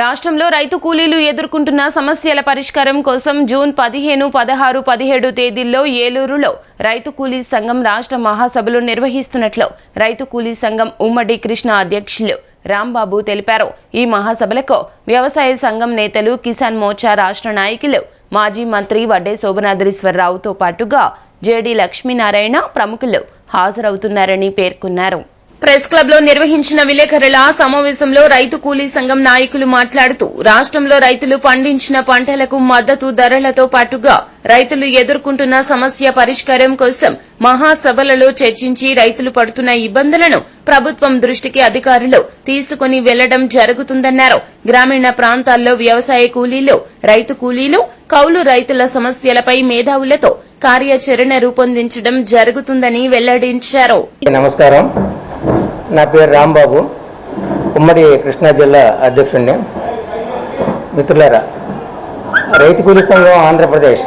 రాష్ట్రంలో రైతు కూలీలు ఎదుర్కొంటున్న సమస్యల పరిష్కారం కోసం జూన్ పదిహేను పదహారు పదిహేడు తేదీల్లో ఏలూరులో రైతు కూలీ సంఘం రాష్ట్ర మహాసభలు నిర్వహిస్తున్నట్లు రైతు కూలీ సంఘం ఉమ్మడి కృష్ణ అధ్యక్షులు రాంబాబు తెలిపారు. ఈ మహాసభలకు వ్యవసాయ సంఘం నేతలు కిసాన్ మోర్చా రాష్ట్ర నాయకులు మాజీ మంత్రి వడ్డే శోభనాద్రీశ్వరరావుతో పాటుగా జేడీ లక్ష్మీనారాయణ ప్రముఖులు హాజరవుతున్నారని పేర్కొన్నారు. ప్రెస్ క్లబ్లో నిర్వహించిన విలేకరుల సమావేశంలో రైతు కూలీ సంఘం నాయకులు మాట్లాడుతూ రాష్ట్రంలో రైతులు పండించిన పంటలకు మద్దతు ధరలతో పాటుగా రైతులు ఎదుర్కొంటున్న సమస్య పరిష్కారం కోసం మహాసభలలో చర్చించి రైతులు పడుతున్న ఇబ్బందులను ప్రభుత్వం దృష్టికి అధికారులు తీసుకుని వెళ్ళడం జరుగుతుందన్నారు. గ్రామీణ ప్రాంతాల్లో వ్యవసాయ కూలీలు రైతు కూలీలు కౌలు రైతుల సమస్యలపై మేధావులతో కార్యాచరణ రూపొందించడం జరుగుతుందని వెల్లడించారు. నమస్కారం. నా పేరు రాంబాబు. ఉమ్మడి కృష్ణా జిల్లా అధ్యక్షుడిని మిత్రులారా రైతు కూలీ సంఘం ఆంధ్రప్రదేశ్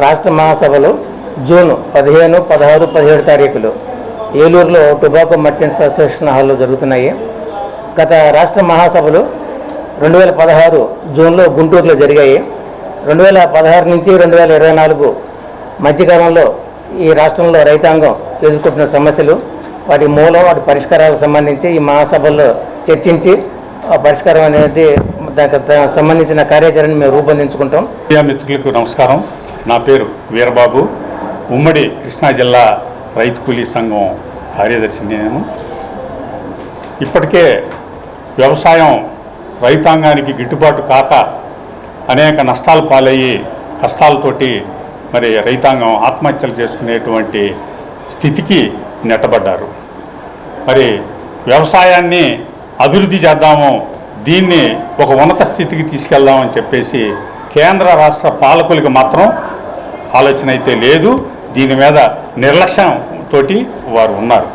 రాష్ట్ర మహాసభలు జూన్ పదిహేను పదహారు పదిహేడు తారీఖులు ఏలూరులో టొబాకో మర్చెంట్స్ అసోసియేషన్ హాల్లో జరుగుతున్నాయి. గత రాష్ట్ర మహాసభలు రెండు వేల పదహారు జూన్లో గుంటూరులో జరిగాయి. రెండు వేల పదహారు నుంచి రెండు వేల ఇరవై నాలుగు మధ్యకాలంలో ఈ రాష్ట్రంలో రైతాంగం ఎదుర్కొంటున్న సమస్యలు వాటి మూలం వాటి పరిష్కారాలకు సంబంధించి ఈ మహాసభల్లో చర్చించి ఆ పరిష్కారం అనేది దానికి సంబంధించిన కార్యాచరణ మేము రూపొందించుకుంటాం. మీడియా మిత్రులకు నమస్కారం. నా పేరు వీరబాబు. ఉమ్మడి కృష్ణా జిల్లా రైతు కూలీ సంఘం కార్యదర్శి నేను. ఇప్పటికే వ్యవసాయం రైతాంగానికి గిట్టుబాటు కాక అనేక నష్టాలు పాలయ్యి కష్టాలతోటి మరి రైతాంగం ఆత్మహత్యలు చేసుకునేటువంటి స్థితికి నెట్టబడ్డారు. మరి వ్యవసాయాన్ని అభివృద్ధి చేద్దాము దీన్ని ఒక ఉన్నత స్థితికి తీసుకెళ్దామని చెప్పేసి కేంద్ర రాష్ట్ర పాలకులకి మాత్రం ఆలోచన అయితే లేదు. దీని మీద నిర్లక్ష్యం తోటి వారు ఉన్నారు.